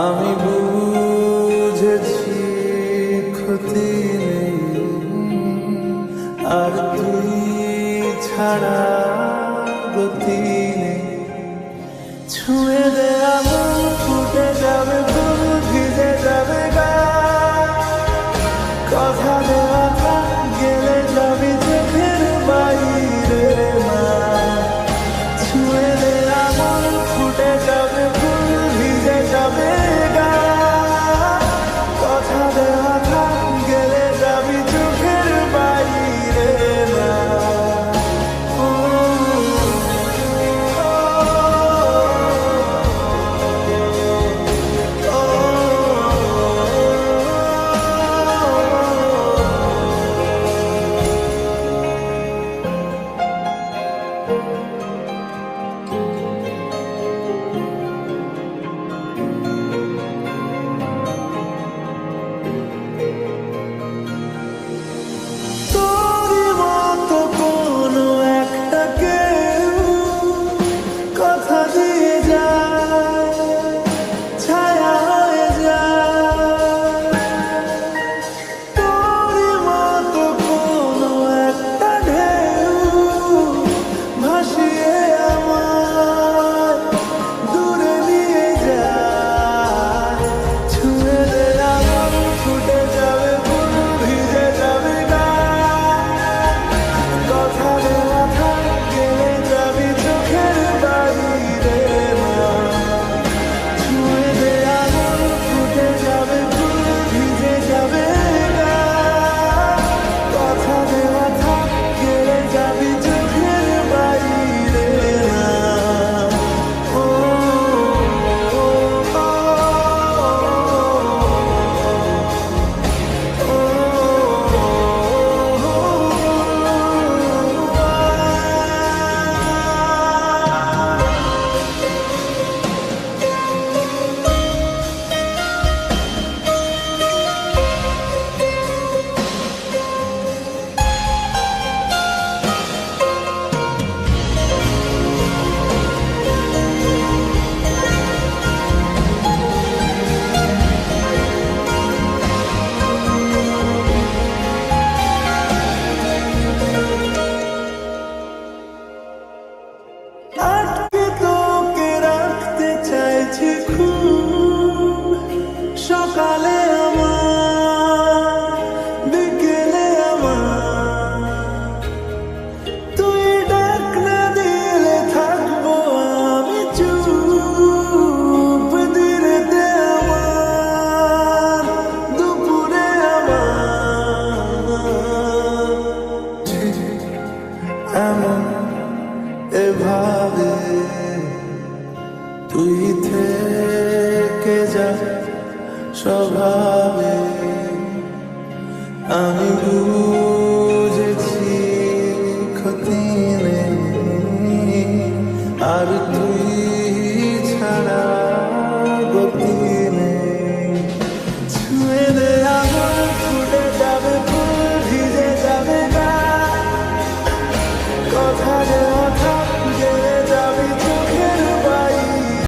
আমি বুঝেছি ক্ষতি আর তুই ছাড়া গতি ছুঁয়ে দেয়া ফুটে যাবে ভিজে যাবে গা। কথা দেয়া এমন এভাবে তুই থেকে যা স্বভাবে আমি ভুল